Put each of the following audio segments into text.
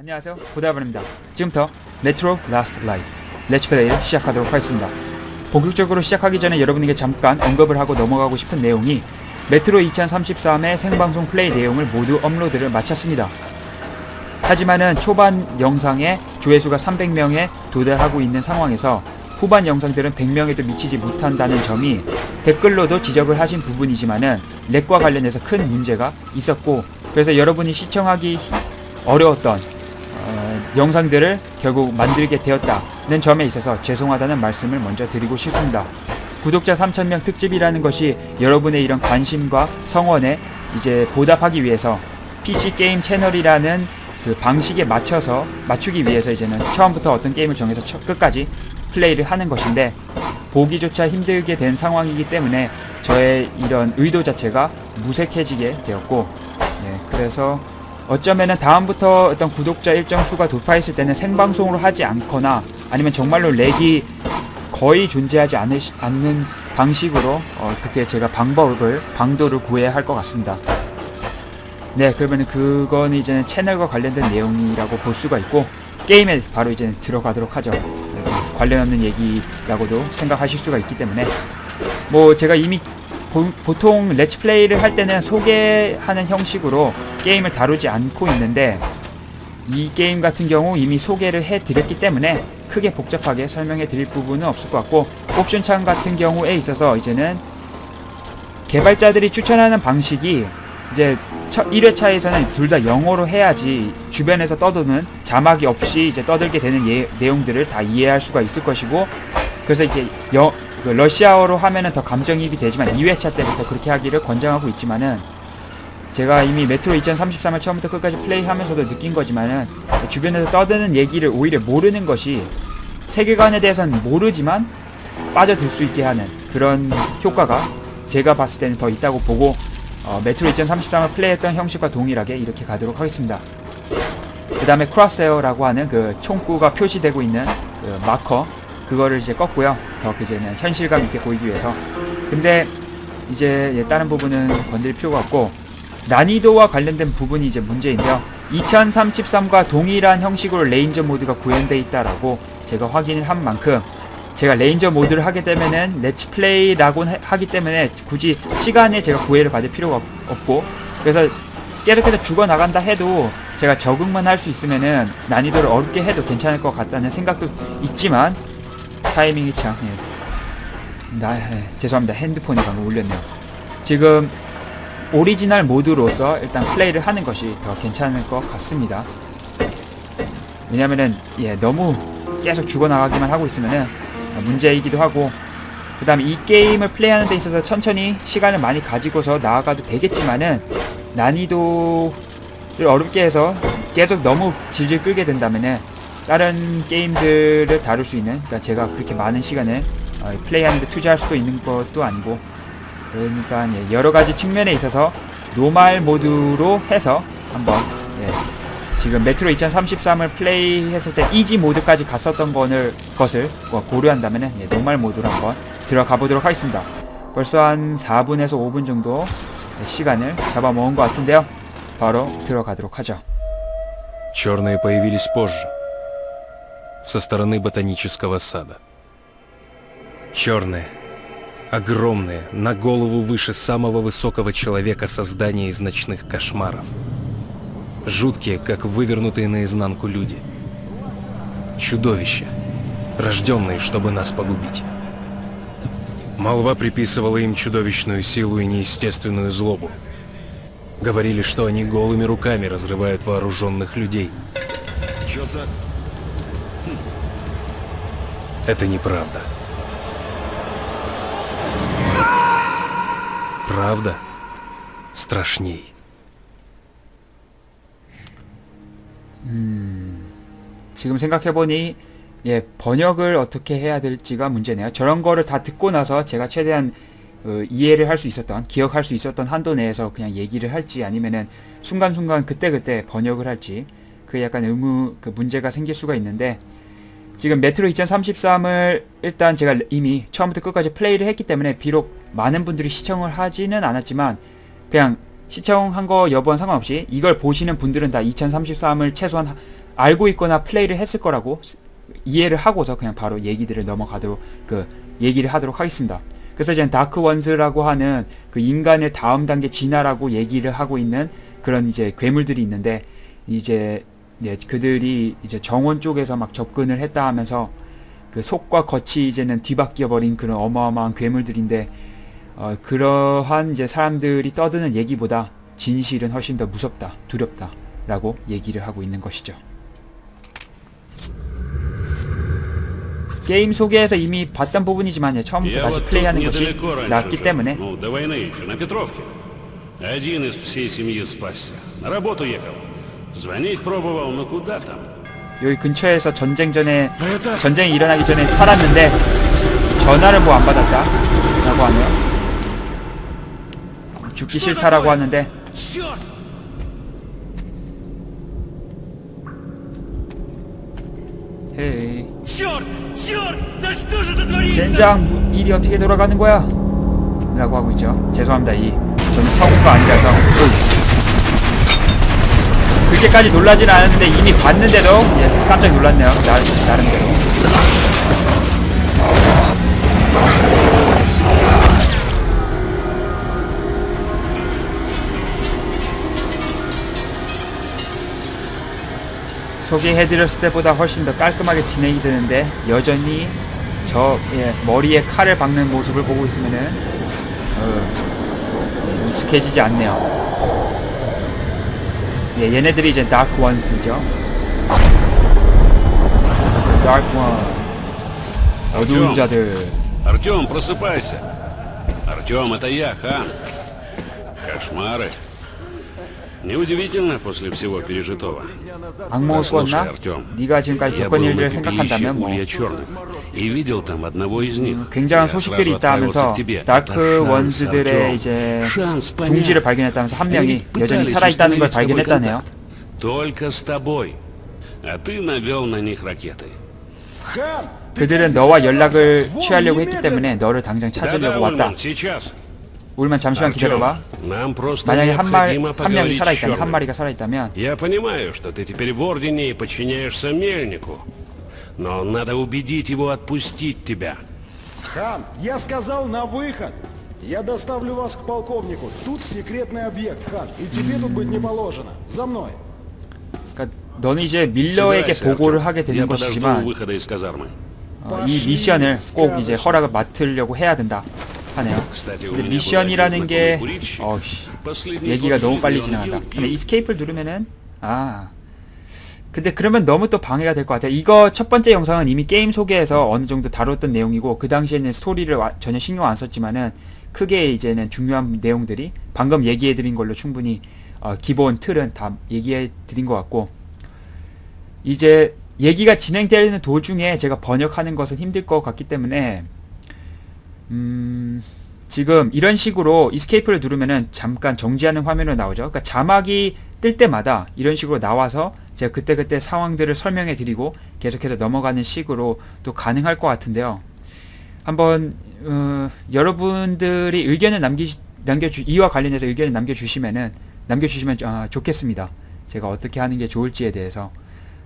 안녕하세요. 보다번입니다. 지금부터 메트로 라스트 라이트 렛츠플레이를 시작하도록 하겠습니다. 본격적으로 시작하기 전에 여러분에게 잠깐 언급을 하고 넘어가고 싶은 내용이 메트로 2033의 생방송 플레이 내용을 모두 업로드를 마쳤습니다. 하지만은 초반 영상에 조회수가 300명에 도달하고 있는 상황에서 후반 영상들은 100명에도 미치지 못한다는 점이 댓글로도 지적을 하신 부분이지만은 렉과 관련해서 큰 문제가 있었고 그래서 여러분이 시청하기 어려웠던 어, 영상들을 결국 만들게 되었다는 점에 있어서 죄송하다는 말씀을 먼저 드리고 싶습니다. 구독자 3,000명 특집이라는 것이 여러분의 이런 관심과 성원에 이제 보답하기 위해서 PC 게임 채널이라는 그 방식에 맞춰서 맞추기 위해서 이제는 처음부터 어떤 게임을 정해서 처- 끝까지 플레이를 하는 것인데 보기조차 힘들게 된 상황이기 때문에 저의 이런 의도 자체가 무색해지게 되었고 예, 그래서 어쩌면은 다음부터 어떤 구독자 일정 수가 도파했을 때는 생방송으로 하지 않거나 아니면 정말로 렉이 거의 존재하지 않을, 시- 않는 방식으로 어, 그렇게 제가 방법을 방도를 구해야 할 것 같습니다. 네, 그러면 그거는 이제는 채널과 관련된 내용이라고 볼 수가 있고 게임에 바로 이제 들어가도록 하죠. 관련 없는 얘기라고도 생각하실 수가 있기 때문에 뭐 제가 이미 보, 통 렛츠플레이를 할 때는 소개하는 형식으로 게임을 다루지 않고 있는데 이 게임 같은 경우 이미 소개를 해 드렸기 때문에 크게 복잡하게 설명해 드릴 부분은 없을 것 같고 옵션 창 같은 경우에 있어서 이제는 개발자들이 추천하는 방식이 이제 첫 1회차에서는 둘 다 영어로 해야지 주변에서 떠도는 자막이 없이 이제 떠들게 되는 예, 내용들을 다 이해할 수가 있을 것이고 그래서 이제 여, 그 러시아어로 하면은 더 감정이입이 되지만 2회차 때부터 그렇게 하기를 권장하고 있지만은 제가 이미 메트로 2033을 처음부터 끝까지 플레이하면서도 느낀 거지만은 주변에서 떠드는 얘기를 오히려 모르는 것이 세계관에 대해서는 모르지만 빠져들 수 있게 하는 그런 효과가 제가 봤을 때는 더 있다고 보고 어, 메트로 2033을 플레이했던 형식과 동일하게 이렇게 가도록 하겠습니다. 그 다음에 크로스에어라고 하는 그 총구가 표시되고 있는 그 마커 그거를 이제 껐고요. 더 이제는 현실감 있게 보이기 위해서. 근데 이제 예, 다른 부분은 건드릴 필요가 없고 난이도와 관련된 부분이 이제 문제인데요. 2033과 동일한 형식으로 레인저 모드가 구현되어 있다라고 제가 확인을 한 만큼 제가 레인저 모드를 하게 되면은 렛츠플레이라고 하기 때문에 굳이 시간에 제가 구애를 받을 필요가 없- 없고 그래서 계속해서 죽어나간다 해도 제가 적응만 할 수 있으면은 난이도를 어렵게 해도 괜찮을 것 같다는 생각도 있지만 타이밍이 참 예. 나 예, 죄송합니다. 핸드폰이 방금 울렸네요. 지금 오리지널 모드로서 일단 플레이를 하는 것이 더 괜찮을 것 같습니다. 왜냐면은 예 너무 계속 죽어나가기만 하고 있으면은 문제이기도 하고 그 다음에 이 게임을 플레이하는 데 있어서 천천히 시간을 많이 가지고서 나아가도 되겠지만은 난이도를 어렵게 해서 계속 너무 질질 끌게 된다면은 다른 게임들을 다룰 수 있는 그러니까 제가 그렇게 많은 시간을 어, 플레이하는 데 투자할 수도 있는 것도 아니고 그러니까 예, 여러 가지 측면에 있어서 노말 모드로 해서 한번 예, 지금 메트로 2033을 플레이했을 때 이지 모드까지 갔었던 거를 것을 뭐 고려한다면 예, 노말 모드로 한번 들어가 보도록 하겠습니다. 벌써 한 4분에서 5분 정도 예, 시간을 잡아먹은 것 같은데요. 바로 들어가도록 하죠. Черные появились позже, Со стороны ботанического сада. Черные, огромные, на голову выше самого высокого человека создания из ночных кошмаров. Жуткие, как вывернутые наизнанку люди. Чудовища, рожденные, чтобы нас погубить. Молва приписывала им чудовищную силу и неестественную злобу. Говорили, что они голыми руками разрывают вооруженных людей. Чё за... Это неправда. Правда страшней. 지금 생각해보니 예 번역을 어떻게 해야 될지가 문제네요. 저런 거를 다 듣고 나서 제가 최대한 어, 이해를 할 수 있었던 기억할 수 있었던 한도 내에서 그냥 얘기를 할지 아니면은 순간순간 그때그때 번역을 할지 그 약간 의무 그 문제가 생길 수가 있는데 지금 메트로 2033을 일단 제가 이미 처음부터 끝까지 플레이를 했기 때문에 비록 많은 분들이 시청을 하지는 않았지만 그냥 시청한 거 여부와 상관없이 이걸 보시는 분들은 다 2033을 최소한 하- 알고 있거나 플레이를 했을 거라고 스- 이해를 하고서 그냥 바로 얘기들을 넘어가도록 그 얘기를 하도록 하겠습니다. 그래서 이제 다크 원즈라고 하는 그 인간의 다음 단계 진화라고 얘기를 하고 있는 그런 이제 괴물들이 있는데 이제 예, 그들이 이제 정원 쪽에서 막 접근을 했다 하면서 그 속과 겉이 이제는 뒤바뀌어 버린 그런 어마어마한 괴물들인데 어, 그러한 이제 사람들이 떠드는 얘기보다 진실은 훨씬 더 무섭다, 두렵다라고 얘기를 하고 있는 것이죠. 게임 소개에서 이미 봤던 부분이지만 예, 처음부터 Я 다시 вот тут 플레이하는 것이 недалеко раньше 낫기 жил. 때문에 Ну, до войны еще, на Петровке. Один из всей семьи спасся. На работу ехал. Звонить пробовал, но куда там? 여기 근처에서 전쟁 전에 전쟁이 일어나기 전에 살았는데 전화를 뭐 안 받았다라고 하네요. 죽기 싫다라고 하는데 헤이 Черт! Черт! Да что же это творится? 젠장 일이 어떻게 돌아가는 거야? 라고 하고 있죠. 죄송합니다. 이 저는 성우가 아니라서 어이. 그렇게까지 놀라진 않았는데 이미 봤는데도 예, 깜짝 놀랐네요. 나, 나름대로. 소개해드렸을 때보다 훨씬 더 깔끔하게 진행이 되는데 여전히 저 예, 머리에 칼을 박는 모습을 보고 있으면은 어, 예, 익숙해지지 않네요. 예, 얘네들이 이제 다크 원스죠. 다크 원 어두운 артем 자들. Артем, просыпайся. Артем, это я, хан. Кошмары. Неудивительно после всего пережитого. 악몽을 Послушай, 꾸었나? Артем, 네가 지금까지 Я 겪은 был на 일들을 пепелище 생각한다면 뭐 Улья Черных и видел там одного из них. 굉장한 Я 소식들이 сразу 있다 отправился 하면서 к тебе. Это 다크 шанс, 원스들의 Артем. 이제 Шанс понять. 둥지를 발견했다면서 한 명이 Они 여전히 пытались 살아있다는 걸 установить с тобой 발견했다네요. контакт. Только с тобой. А ты навел на них ракеты. Хан, ты 그들은 как 너와 здесь 연락을 оказался? Вон, 취하려고 했기 немедленно. 때문에 너를 당장 Да-да, 찾으려고 왔다. Ульман, сейчас. 울만 잠시만 Артем, 기다려봐. нам просто 만약에 한, 말, необходимо 한 명이 поговорить с 살아있다면, 한 Черным. 마리가 살아있다면 Но надо убедить его отпустить тебя. Хан, я сказал на выход. Я доставлю вас к полковнику. Тут секретный объект, Хан, и тебе тут быть не положено. За мной. 그러니까 너는 이제 밀러에게 Собирайся, 보고를 Артем. 하게 되는 Я подожду у 것이지만 выхода из казармы. 어, 이 미션을 꼭 이제 허락을 맡으려고 해야 된다 하네요. Кстати, у 근데 меня был 미션이라는 один 게 знакомый курильщик. 어씨 Последний 얘기가 год 너무 жизни 빨리 он 지나간다. пил, 근데 пил. 이스케이프를 누르면은 아 근데 그러면 너무 또 방해가 될 것 같아요. 이거 첫 번째 영상은 이미 게임 소개에서 어느 정도 다뤘던 내용이고 그 당시에는 스토리를 와- 전혀 신경 안 썼지만은 크게 이제는 중요한 내용들이 방금 얘기해 드린 걸로 충분히 어, 기본 틀은 다 얘기해 드린 것 같고 이제 얘기가 진행되는 도중에 제가 번역하는 것은 힘들 것 같기 때문에 음, 지금 이런 식으로 이스케이프를 누르면은 잠깐 정지하는 화면으로 나오죠. 그러니까 자막이 뜰 때마다 이런 식으로 나와서 제가 그때그때 상황들을 설명해 드리고 계속해서 넘어가는 식으로 또 가능할 것 같은데요. 한번 어, 여러분들이 의견을 남기 남겨주 이와 관련해서 의견을 남겨주시면은 남겨주시면 아, 좋겠습니다. 제가 어떻게 하는 게 좋을지에 대해서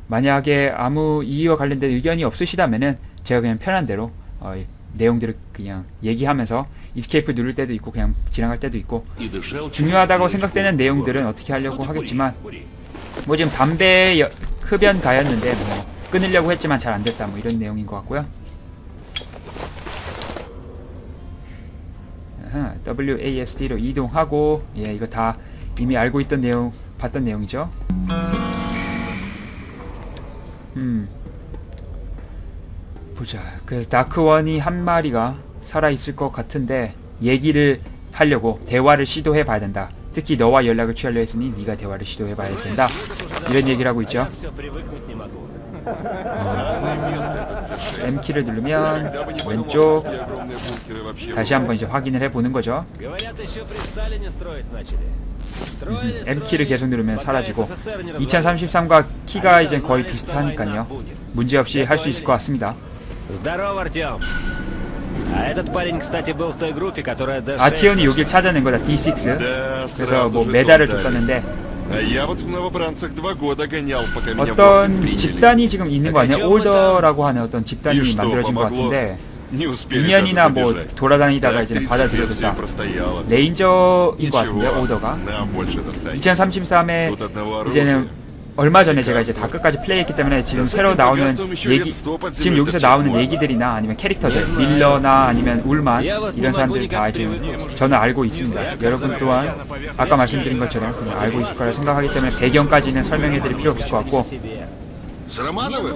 만약에 아무 이와 관련된 의견이 없으시다면은 제가 그냥 편한 대로 어, 내용들을 그냥 얘기하면서 이스케이프 누를 때도 있고 그냥 지나갈 때도 있고 중요하다고 생각되는 내용들은 어떻게 하려고 하겠지만 뭐 지금 담배 여- 흡연 가였는데 뭐 끊으려고 했지만 잘 안 됐다 뭐 이런 내용인 것 같고요. WASD로 이동하고 예 이거 다 이미 알고 있던 내용 봤던 내용이죠. 음 보자. 그래서 다크원이 한 마리가 살아 있을 것 같은데 얘기를 하려고 대화를 시도해 봐야 된다. 특히 너와 연락을 취하려 했으니 네가 대화를 시도해봐야 된다. 이런 얘기를 하고 있죠. 어, M키를 누르면 왼쪽 다시 한번 이제 확인을 해보는 거죠. 음, M키를 계속 누르면 사라지고 2033과 키가 이제 거의 비슷하니까요. 문제없이 할 수 있을 것 같습니다. Здорово, Артем. А этот парень, кстати, был в той группе, которая D6 아티온이 нашла. 여길 찾아낸 거다 D6. Да, 그래서 сразу 뭐 же 메달을 тот дали. 줬다는데 А я вот в новобранцах два года гонял, пока меня в орден 어떤 приняли. 집단이 지금 있는 거 아니에요? Так, 올더라고 하는 어떤 И 집단이 что, 만들어진 것 помогло? 같은데 Не успели 2년이나 даже 뭐 побежать. 돌아다니다가 Так, 이제는 30 лет 받아들여졌다. всё простояло. 레인저인 것 같은데 Ничего, 오더가 нам больше достать. 2033에 Тут одного 이제는 оружия. 얼마 전에 제가 이제 다 끝까지 플레이했기 때문에 지금 나 새로 사실 나오는 베가스도 еще 얘기 лет сто под 지금 землей 여기서 торчать 나오는 можно. 얘기들이나 아니면 캐릭터들 Не знаю. 밀러나 아니면 울만 Я вот не 이런 могу 사람들 никак 다 지금 привыкнуть. 저는 알고 있습니다. 여러분 또한 아까 말씀드린 것처럼 그냥 알고 있을 거라 생각하기 때문에 배경까지는 설명해드릴 필요 없을 것 같고 себе. С Романовым?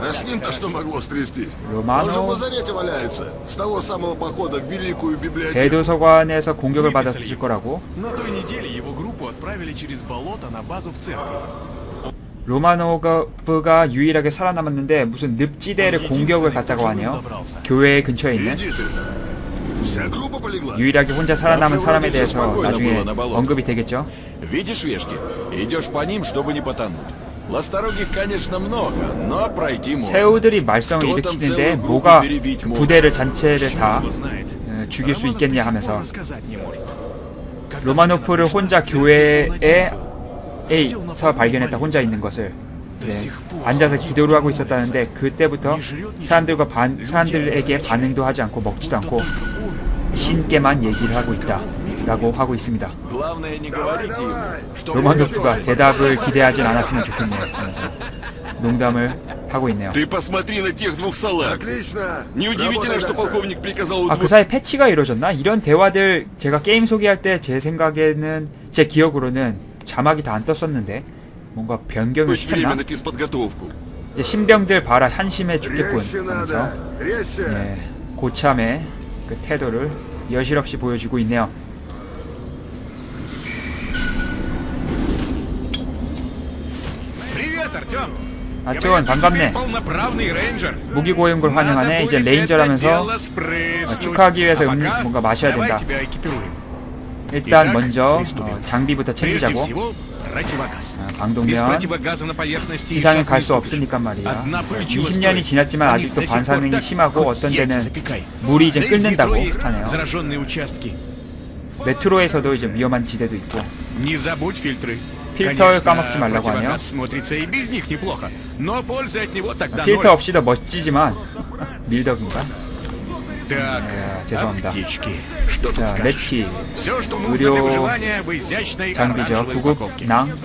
А с ним-то что могло стрястись? Романов? Он же в лазарете валяется. С того самого похода в Великую библиотеку. 대도서관에서 공격을 받았을 거라고 На той неделе его группу отправили через болото на базу в церковь. 로마노브가 유일하게 살아남았는데 무슨 늪지대를 공격을 갔다고 하네요. 교회 근처에 있는 Иди ты. Вся группа полегла. 유일하게 혼자 살아남은 Там 사람에 вроде 대해서 всё спокойно 나중에 было на болоте. 언급이 되겠죠. Видишь вешки? Идешь по ним, чтобы не потонуть. Ласторогих, конечно, много, но пройти можно. 새우들이 말썽을 또 там 일으키는데 целую 뭐가 группу перебить 그 можно. 부대를 전체를 다 Его знает. 어, 죽일 수 Романов до 있겠냐 сих пор 하면서 рассказать не может. Когда 로마노프를 смена 혼자 пришла, 교회에 A사 발견했다. 혼자 있는 것을. 네, 앉아서 기도를 하고 있었다는데 그때부터 사람들과 반, 사람들에게 반응도 하지 않고 먹지도 않고 신께만 얘기를 하고 있다. 라고 하고 있습니다. 로만도프가 대답을 기대하진 않았으면 좋겠네요. 하면서 농담을 하고 있네요. 아 그 사이 패치가 이루어졌나? 이런 대화들 제가 게임 소개할 때 제 생각에는 제 기억으로는 자막이 다 안 떴었는데 뭔가 변경을 시켰나? 신병들 봐라 한심해 죽겠군 하면서. 예, 고참의 그 태도를 여실없이 보여주고 있네요. 아트원 반갑네. 무기고용걸 환영하네. 이제 레인저라면서 축하하기 위해서 음, 뭔가 마셔야 된다. 일단 먼저 어, 장비부터 챙기자고. 아, 방독면. 지상에 갈 수 없으니까 말이야. 20년이 지났지만 아직도 반사능이 심하고 어떤 데는 물이 이제 끓는다고 하네요. 메트로에서도 이제 위험한 지대도 있고. 필터를 까먹지 말라고 하네요. 필터 없이 더 멋지지만 밀덕인가? Так, 네, 죄송합니다. аптечки. Что тут 자, скажешь? 렛키 Все, что нужно 의료 для выживания в изящной 장비죠. оранжевой 구급 упаковке. 낭.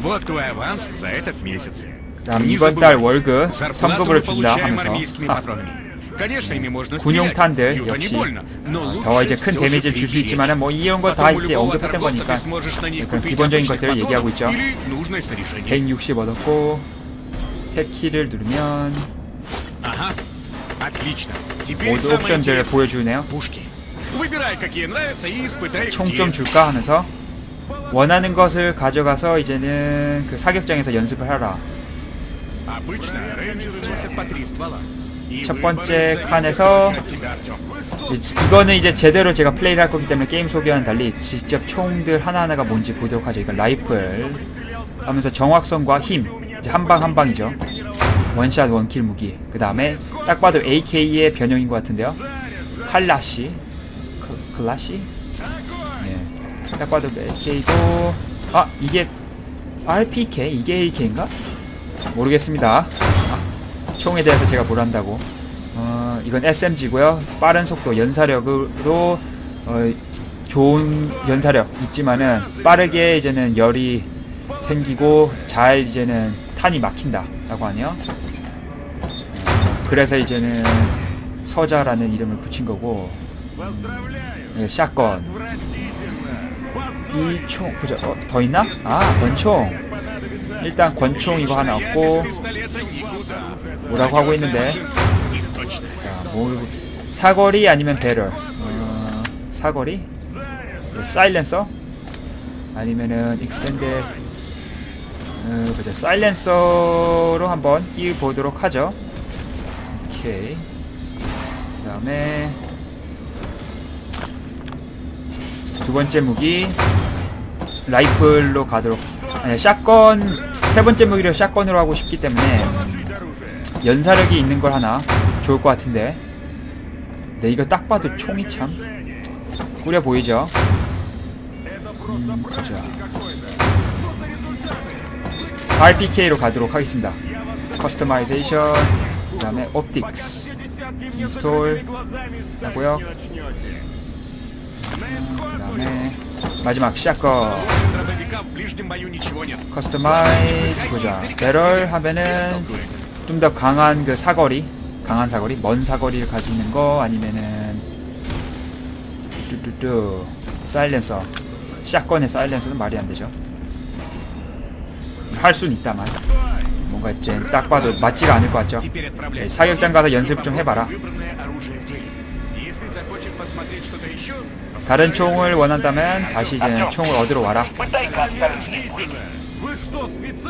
Вот твой аванс за этот месяц. 그다음 Не 이번 달 забывай, 월급 зарплату 성급으로 мы 준다 получаем 하면서 армейскими 하, патронами. Конечно, ими можно 군용탄들 стрелять, бьют они 역시 больно, но 어, лучше 더 이제 큰 всё же 데미지를 줄 수 приберечь. 있지만은 뭐 이런 거 다 Потом у 이제 любого 언급했던 торговца 거니까 ты сможешь на них 그런 купить 기본적인 обычных 것들을 얘기하고 патронов 있죠. или нужное снаряжение. 160 얻었고 탭키를 누르면 Ага, отлично. 모두 옵션들을 보여주네요. 총 좀 줄까 하면서 원하는 것을 가져가서 이제는 그 사격장에서 연습을 하라. 첫 번째 칸에서 이거는 이제 제대로 제가 플레이를 할 거기 때문에 게임 소개와는 달리 직접 총들 하나하나가 뭔지 보도록 하죠. 이거 라이플 하면서 정확성과 힘 한 방 한 방이죠. 원샷 원킬 무기 그 다음에 딱 봐도 AK의 변형인 것 같은데요. 칼라시, 크, 클라시. 예. 딱 봐도 AK고 아 이게 RPK 이게 AK인가? 모르겠습니다. 아, 총에 대해서 제가 뭘 안다고. 어, 이건 SMG고요. 빠른 속도, 연사력으로 어, 좋은 연사력 있지만은 빠르게 이제는 열이 생기고 잘 이제는 탄이 막힌다라고 하네요. 그래서 이제는 서자라는 이름을 붙인 거고 예, 샷건. 이총 그죠? 어, 더 있나? 아 권총. 일단 권총 이거 하나 얻고 뭐라고 하고 있는데? 자, 뭐 사거리 아니면 배럴? 어, 사거리? 예, 사일렌서? 아니면은 익스텐드 어, 그죠. 사일렌서로 한번 끼보도록 하죠. 오케이. 그 다음에 두 번째 무기 라이플로 가도록 아니 샷건 세 번째 무기를 샷건으로 하고 싶기 때문에 연사력이 있는 걸 하나 좋을 것 같은데. 네 이거 딱 봐도 총이 참 꾸려 보이죠? 음, 보자. RPK로 가도록 하겠습니다. 커스터마이제이션, 그 다음에 Optics. Install 하고요. 그 다음에 마지막 샷건 커스터마이즈 보자. 배럴 하면은 좀 더 강한 그 사거리 강한 사거리 먼 사거리를 가지는 거 아니면은 뚜뚜뚜 사일렌서. 샷건의 사일렌서는 말이 안 되죠. 할 수는 있다만 뭔가 이제 딱 봐도 맞지가 않을 것 같죠. 네, 사격장 가서 연습 좀 해봐라. 다른 총을 원한다면 다시 이제 총을 얻으러 와라.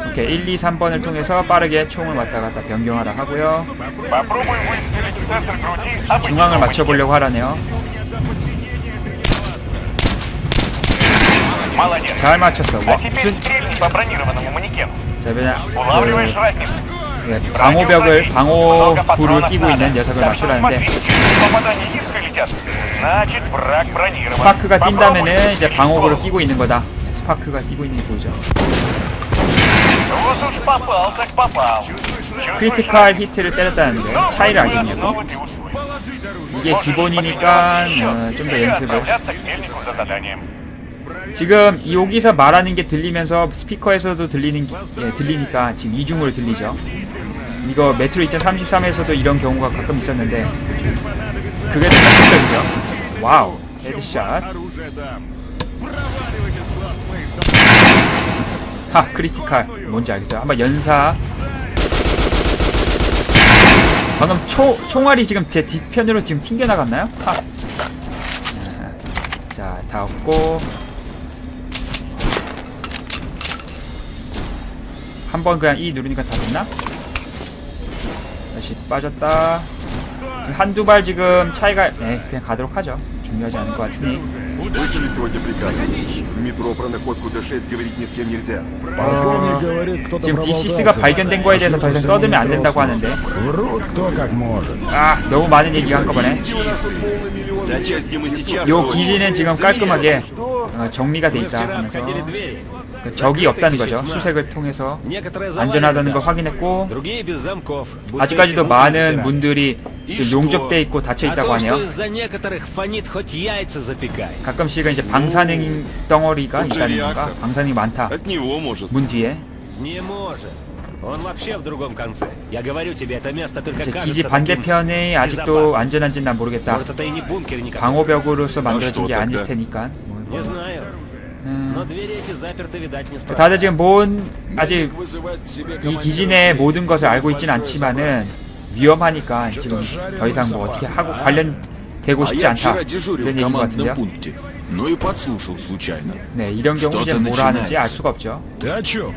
오케이 1, 2, 3번을 통해서 빠르게 총을 왔다 갔다 변경하라 하고요. 중앙을 맞춰보려고 하라네요. 잘 맞췄어. 와, 무슨 по бронированному манекену. 자, 그냥 Улавливаешь 그, разницу. 예, 방호벽을 방호구를 끼고 있는 녀석을 Так что 맞추라는데 смотри, если попадания низко летят, значит враг бронирован. 스파크가 Попробуй. 뛴다면은 이제 방호구를 끼고 있는 거다. 스파크가 뛰고 있는 게 보이죠. Вот уж попал, так попал. Чувствуешь 크리티컬 히트를 때렸다는데 Ну, 차이를 вот, 알겠냐고. ну, вот и усвоил. 이게 Можешь 기본이니까 потренироваться 어, еще 좀 더 или 연습을. 지금 여기서 말하는 게 들리면서 스피커에서도 들리는 예, 들리니까 지금 이중으로 들리죠. 이거 메트로 2033에서도 이런 경우가 가끔 있었는데 그게 더 현실적이죠. 와우 헤드샷. 하 크리티컬 뭔지 알겠어요. 한번 연사. 방금 초 총알이 지금 제 뒤편으로 지금 튕겨 나갔나요? 하. 자, 다 없고 한 번 그냥 E 누르니까 다 됐나? 다시 빠졌다. 지금 한두 발 지금 차이가 네, 그냥 가도록 하죠. 중요하지 않을 것 같으니. Слышали сегодня приказ? В метро про находку Д6 говорить ни с кем нельзя. 어, говорит, кто-то 지금 проболтался. D6가 발견된 거에 대해서 더 이상 떠들면 안 된다고 하는데. Врут кто как может. 아, 너무 많은 얘기가 한꺼번에. Та часть, где мы сейчас... 요 находимся, 기지는 지금 заметили? 깔끔하게 어, 정리가 돼 있다 하면서 그 적이 없다는 거죠. 수색을 통해서 안전하다는 걸 확인했고 아직까지도 많은 문들이 용접돼 있고 닫혀 있다고 하네요. 가끔씩은 이제 방사능 덩어리가 있다는 건가? 방사능이 많다. 문 뒤에. 기지 반대편에 아직도 안전한지는 난 모르겠다. 방호벽으로서 만들어진 게 아닐 테니까. 뭐 Не 뭐. знаю. 음, Но двери эти заперты, видать, не справа. 다들 지금 뭔 아직 Вызывать к себе 이 командира 기지 내 Д. 모든 것을 알고 있진 않지만은 위험하니까 지금 더 이상 뭐 어떻게 하고 관련되고 А 싶지 я 않다 вчера дежурил 이런 в 얘기인 것 командном 같은데요. пункте, но и подслушал случайно. 네, 이런 경우 이제 что-то 뭐라 하는지 알 начинается. 수가 없죠. Ты о чем?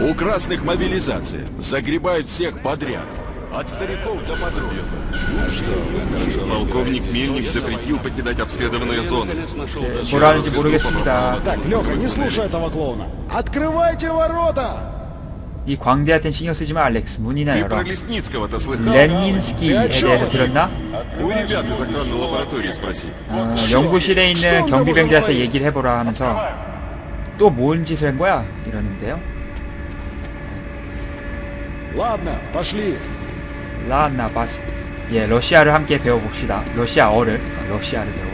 У красных мобилизация. Загребают всех подряд. От стариков до подростков. Полковник Мельник запретил покидать обследованные зоны. 네, 뭐라 하는지 모르겠습니다. Так, Леха, не слушай этого клоуна. Открывайте ворота! 이 광대한테 신경 쓰지 마, 알렉스. 문이나 Ты 열어. про Лесницкого-то слыхал? 렌닌스키에 대해서 들었나? У ребят из охранной лаборатории спроси. 어, 연구실에 있는 경비병들한테 얘기를 해보라 하면서 또 뭔 짓을 한 거야? 이러는데요. Ладно, пошли. 라나바스. 예, 러시아를 함께 배워봅시다. 러시아어를. 어, 러시아를 배워.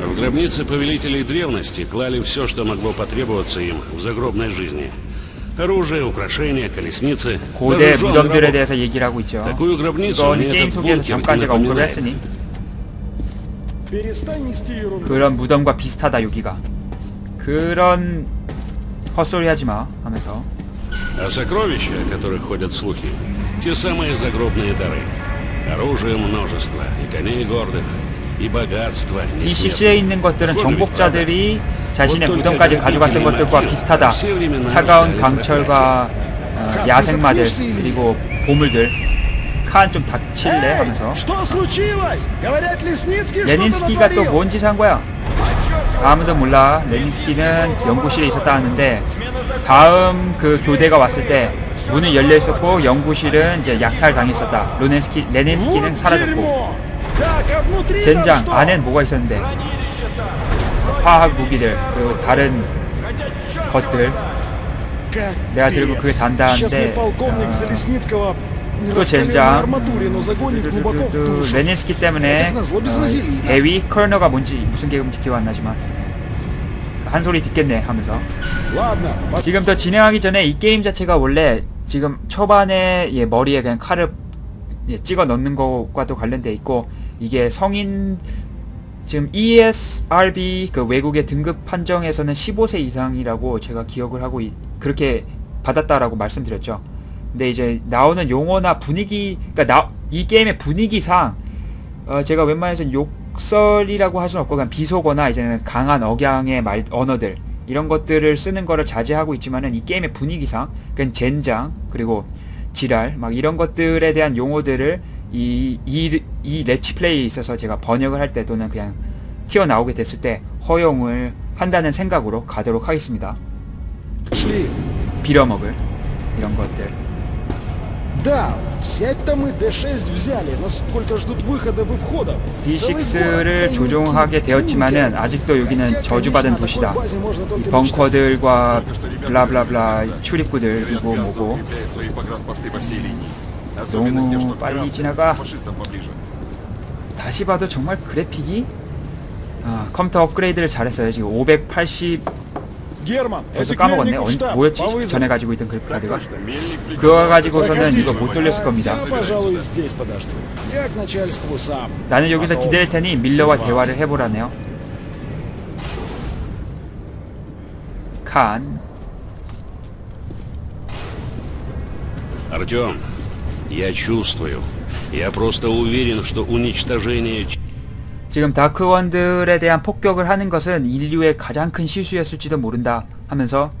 В гробнице повелителей древности клали все, что могло потребоваться им в загробной жизни. Оружие, украшения, колесницы. 고대 даже жен 무덤들에 рабов. 대해서 얘기를 하고 있죠. Такую гробницу 이건 мне 게임 этот 속에서 бункер 잠깐 не 제가 언급을 напоминает. 했으니 Перестань нести ерунду. 그런 무덤과 비슷하다 여기가. 그런 헛소리 하지 마 하면서 А сокровища, о которых ходят слухи, те самые загробные дары. Оружие множество, и коней гордых, и богатство несметное. D6에 있는 것들은 정복자들이 자신의 무덤까지 가져갔던 것들과 비슷하다. 차가운 강철과 어, 야생마들 그리고 보물들. 칸 좀 닥칠래 하면서 Что случилось? Говорят, Лесницкий что-то 레닌스키가 또 натворил. 뭔 짓을 한 거야? 아무도 몰라. 레닌스키는 연구실에 있었다 하는데 다음 그 교대가 왔을 때 문은 열려 있었고 연구실은 이제 약탈 당했었다. 로넨스키 레넨스키는 사라졌고 젠장 안엔 뭐가 있었는데? 화학 무기들 그리고 다른 것들. 내가 들고 그게 단단한데 어, 또 젠장. 레네스키 때문에 대위 컬러가 뭔지 무슨 계급인지 기억 안 나지만. 한 소리 듣겠네 하면서. 지금 더 진행하기 전에 이 게임 자체가 원래 지금 초반에 예, 머리에 그냥 칼을 예, 찍어 넣는 것과도 관련돼 있고 이게 성인 지금 ESRB 그 외국의 등급 판정에서는 15세 이상이라고 제가 기억을 하고 이- 그렇게 받았다라고 말씀드렸죠. 근데 이제 나오는 용어나 분위기 그러니까 나, 이 게임의 분위기상 어, 제가 웬만해서 욕설이라고 할 수는 없고 그냥 비속어나 이제는 강한 억양의 말 언어들 이런 것들을 쓰는 거를 자제하고 있지만은 이 게임의 분위기상 그냥 젠장 그리고 지랄 막 이런 것들에 대한 용어들을 이 이 이 레치 플레이에 있어서 제가 번역을 할 때 또는 그냥 튀어나오게 됐을 때 허용을 한다는 생각으로 가도록 하겠습니다. 빌어먹을 이런 것들 Да, взять-то мы D6 взяли, но сколько ждут выходов и входов? Целый D6를 город 조종하게 тайники, 되었지만은 бункеры. 아직도 여기는 Хотя, 저주받은 конечно, о 도시다. такой базе можно 이 только 벙커들과 블라블라블라 출입구들 이고 뭐고 укрепляет свои погранпосты по всей линии. Особенно те, 너무 что 빨리 к 지나가. фашистам поближе. 다시 봐도 정말 그래픽이 아, 컴퓨터 업그레이드를 잘했어요. 지금 580 Герман, 벌써 это 까먹었네. Мельников 언, штаб. 뭐였지? По вызову. 전에 가지고 있던 그래픽카드가 Мельник приказал 그거 가지고서는 Заходите. 이거 못 돌렸을 겁니다. Я, пожалуй, здесь подожду. Я к начальству сам. 나는 여기서 Потом 기다릴 테니 밀러와 из вас. 대화를 해보라네요. 칸 Артем, я чувствую. Я просто уверен, что уничтожение 지금 다크원들에 대한 폭격을 하는 것은 인류의 가장 큰 실수였을지도 모른다 하면서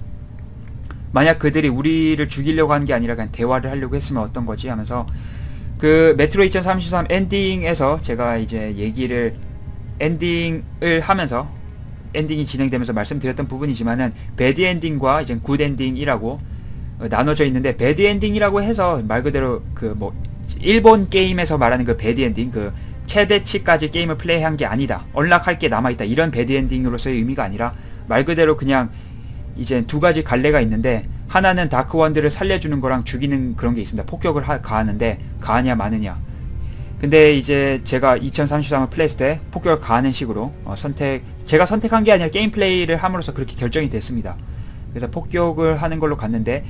만약 그들이 우리를 죽이려고 하는 게 아니라 그냥 대화를 하려고 했으면 어떤 거지 하면서 그 메트로 2033 엔딩에서 제가 이제 얘기를 엔딩을 하면서 엔딩이 진행되면서 말씀드렸던 부분이지만은 배드 엔딩과 이제 굿 엔딩이라고 어, 나눠져 있는데 배드 엔딩이라고 해서 말 그대로 그 뭐 일본 게임에서 말하는 그 배드 엔딩 그 최대치까지 게임을 플레이한 게 아니다. 언락할 게 남아있다. 이런 배드 엔딩으로서의 의미가 아니라 말 그대로 그냥 이제 두 가지 갈래가 있는데 하나는 다크원들을 살려주는 거랑 죽이는 그런 게 있습니다. 폭격을 하, 가하는데 가하냐 마느냐. 근데 이제 제가 2033을 플레이했을 때 폭격을 가하는 식으로 어, 선택 제가 선택한 게 아니라 게임 플레이를 함으로써 그렇게 결정이 됐습니다. 그래서 폭격을 하는 걸로 갔는데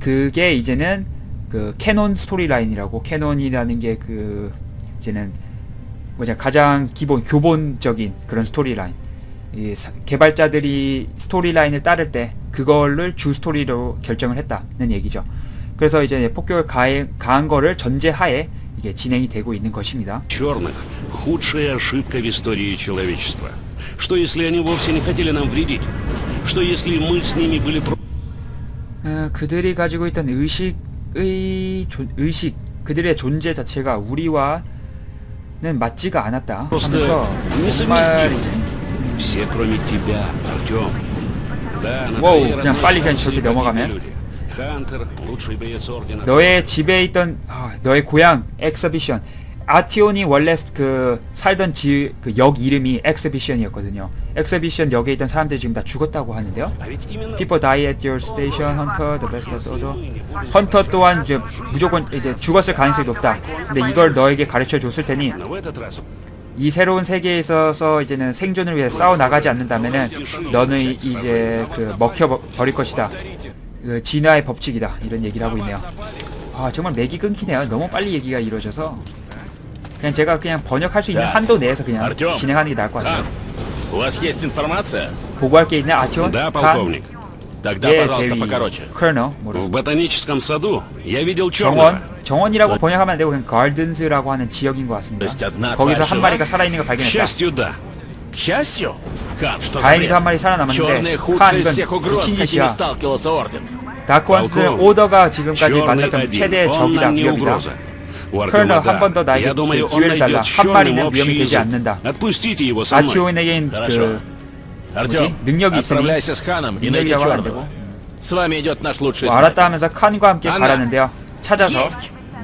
그게 이제는 그 캐논 스토리라인이라고 캐논이라는 게 그 이제는 뭐냐 가장 기본 교본적인 그런 스토리라인 이 사- 개발자들이 스토리라인을 따를 때 그거를 주 스토리로 결정을 했다는 얘기죠. 그래서 이제 폭격을 가해, 가한 거를 전제하에 이게 진행이 되고 있는 것입니다. черных – худшая ошибка в истории человечества. Что если они вовсе не хотели нам вредить? Что если мы с ними были про... 어, 그들이 가지고 있던 의식의 존- 의식 그들의 존재 자체가 우리와 는 맞지가 않았다 하면서 정말 와우 그냥 빨리 그냥 저렇게 넘어가면 너의 집에 있던 아, 너의 고향 엑서비션 아티온이 원래 그 살던 지, 그 역 이름이 엑스비션이었거든요. 엑스비션 역에 있던 사람들이 지금 다 죽었다고 하는데요. People die at your station, Hunter, the best of the 헌터 또한 이제 무조건 이제 죽었을 가능성이 높다. 근데 이걸 너에게 가르쳐 줬을 테니 이 새로운 세계에 있어서 이제는 생존을 위해 싸워 나가지 않는다면은 너는 이제 그 먹혀 버릴 것이다. 그 진화의 법칙이다. 이런 얘기를 하고 있네요. 아 정말 맥이 끊기네요. 너무 빨리 얘기가 이루어져서. 그냥 제가 그냥 번역할 수 있는 자, 한도 내에서 그냥 артём. 진행하는 게 나을 것 같아요. У вас есть информация? 보고할 게 있네 아티온? Да, 칸? полковник. Тогда, 예, пожалуйста, 대위, покороче. 커널, В 모르겠어. ботаническом саду я видел 정원? черного. 정원이라고 번역하면 안 되고 그냥 가든스라고 하는 지역인 것 같습니다. То есть одна 거기서 тварь 한 жива? 마리가 살아있는 걸 К 발견했다. счастью, да. К счастью? Хан, что за 다행히도 한 бред? 마리 살아남았는데 Черные 칸 худшие из 이건 всех угроз, 미친 с какими 짓이야. сталкивался Орден. 다크원스 полковник, 오더가 지금까지 черный 만났던 один, 최대 он 적이다 нам не 위협이다. угроза. У Colonel, Артема, 한 번 더 да. 나에게 Я думаю, он 기회를 달라. найдет с 한 черным 마리는 общий 위험이 되지 язык. 않는다. Отпустите его со мной. 아티오에겐 Хорошо. 그 Артем, 능력이 있으니 отправляйся с Ханом и найди 능력이라고 하면 안 Черного. 되고 С вами идет наш лучший 뭐 알았다 снайпер. 하면서 칸과 함께 안나. 가라는데요. 찾아서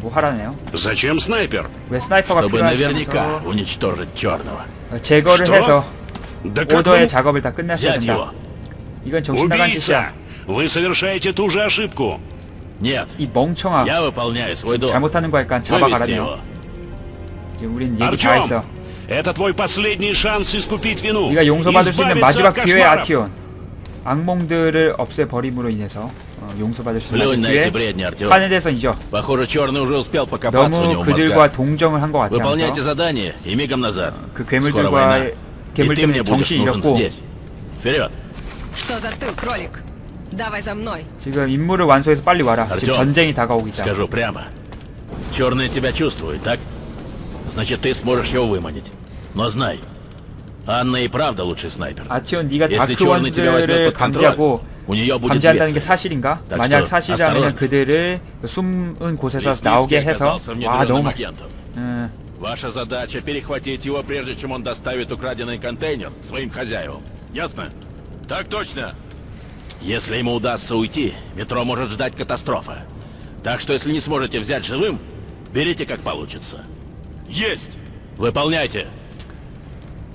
뭐 하라네요. Зачем снайпер? 왜 스나이퍼가 Чтобы 필요하지 наверняка 하면서 уничтожить Черного. 어, 제거를 что? 해서 Да как 오더의 вы... 작업을 다 끝냈어야 Взять 된다. его. 이건 정신 나간 짓이야. Убийца! Вы совершаете ту же ошибку. Нет, 이 멍청아 я выполняю свой долг. 잘못하는 거 약간 Вывести 잡아가라네요 его. 이제 우린 얘기 다 Артем, 했어 это твой последний шанс искупить вину. 네가 용서받을 수 있는 избавиться 마지막 от 기회 кошмаров. 아티온 악몽들을 없애버림으로 인해서 어, 용서받을 수 있는 Плюнь на 마지막 эти 기회 бредни, Артем. 하늘에서 잊어 Похоже, черный уже успел покопаться у 너무 него в 그들과 мозгах. 동정을 한 것 같아 Выполняйте 하면서 задание и мигом назад. 그 Скоро 괴물들과 война. 괴물 И ты мне 때문에 будешь 정신 нужен 잃었고 здесь. Вперед! Что застыл, кролик? Давай за мной. 지금 임무를 완수해서 빨리 와라 지금 Артем, 전쟁이 다가오고 있다 Скажу прямо. Черный тебя чувствует, так? Значит, ты сможешь его выманить. Но знай, Анна и правда лучший снайпер. 아티온 네가 Если 다크 черный тебя возьмет 원스들을 под контроль, 감지하고 у нее будет 감지한다는 게 две цели. 사실인가? Так 만약 что 사실이라면 осторожно. 그들을 그 숨은 곳에서 Лесницкий 나오게 해서 оказался 와 внедренным 너무 막 агентом. 음, Ваша задача перехватить его, прежде чем он доставит украденный контейнер своим хозяевам. Ясно? Так точно. Если ему удастся уйти, метро может ждать катастрофа. Так что если не сможете взять живым, берите как получится. Есть! Выполняйте!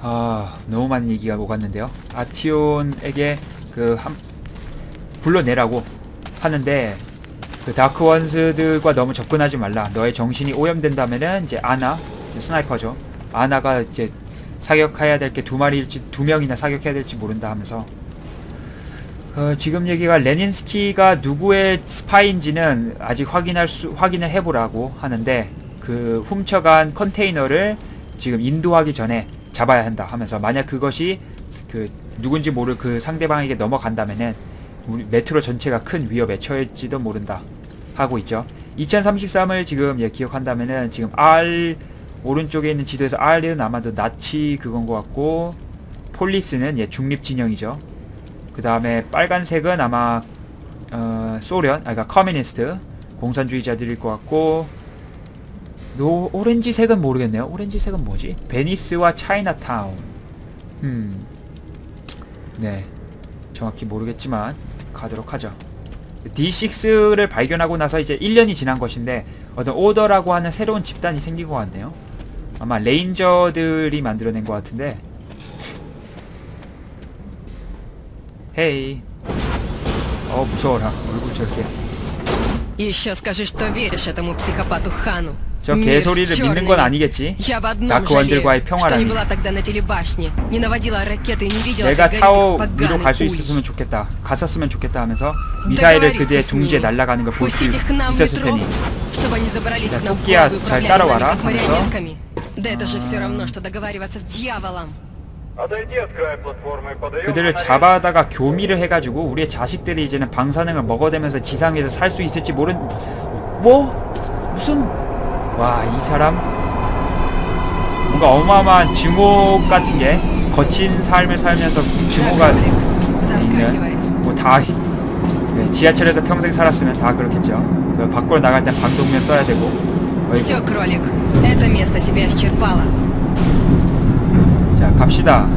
아 너무 많은 얘기가 오갔는데요 아티온에게 그 한, 불러내라고 하는데 그 다크 원스들과 너무 접근하지 말라 너의 정신이 오염된다면은 이제 아나 이제 스나이퍼죠 아나가 이제 사격해야 될 게 두 마리일지 두 명이나 사격해야 될지 모른다 하면서 어, 지금 얘기가 레닌스키가 누구의 스파인지는 아직 확인할 수 확인을 해보라고 하는데 그 훔쳐간 컨테이너를 지금 인도하기 전에 잡아야 한다 하면서 만약 그것이 그 누군지 모를 그 상대방에게 넘어간다면은 우리 메트로 전체가 큰 위협에 처할지도 모른다 하고 있죠. 2033을 지금 예, 기억한다면은 지금 R 오른쪽에 있는 지도에서 R은 아마도 나치 그건 것 같고 폴리스는 예 중립 진영이죠. 그 다음에 빨간색은 아마 어, 소련, 아 그러니까 커뮤니스트 공산주의자들일 것 같고 노 오렌지색은 모르겠네요. 오렌지색은 뭐지? 베니스와 차이나타운. 음, 네, 정확히 모르겠지만 가도록 하죠. D6를 발견하고 나서 이제 1년이 지난 것인데 어떤 오더라고 하는 새로운 집단이 생긴 것 같네요. 아마 레인저들이 만들어낸 것 같은데. 헤이. 어 무서워라 얼굴 저렇게. Еще скажи, что веришь этому психопату Хану. 저 Мир 개소리를 믿는 черный. 건 아니겠지? Я в одном 다크원들과의 жалею, что не 평화라니. была тогда на телебашне, не наводила ракеты и не видела, 내가 как 타워 горит 위로 их 갈 수 поганый 있었으면 уй. 좋겠다. 갔었으면 좋겠다 하면서 미사일을 그들의 Договориться с 둥지에 ними. 날아가는 걸 볼 수 Пустить их к нам в 있었을 метро, 테니 чтобы они забрались 야, к нам в 토끼야, голову и 잘 управляли нами, 따라와라 как 하면서. марионетками. 그들을 잡아다가 교미를 해가지고 우리의 자식들이 이제는 방사능을 먹어대면서 지상에서 살 수 있을지 모른 뭐 무슨 와 이 사람 뭔가 어마어마한 증오 같은 게 거친 삶을 살면서 증오가 있는 Заскакивай. 뭐다 네, 지하철에서 평생 살았으면 다 그렇겠죠. 그 밖으로 나갈 땐 방독면 써야 되고 어이구. Все, кролик, это место себя исчерпало. 자 갑시다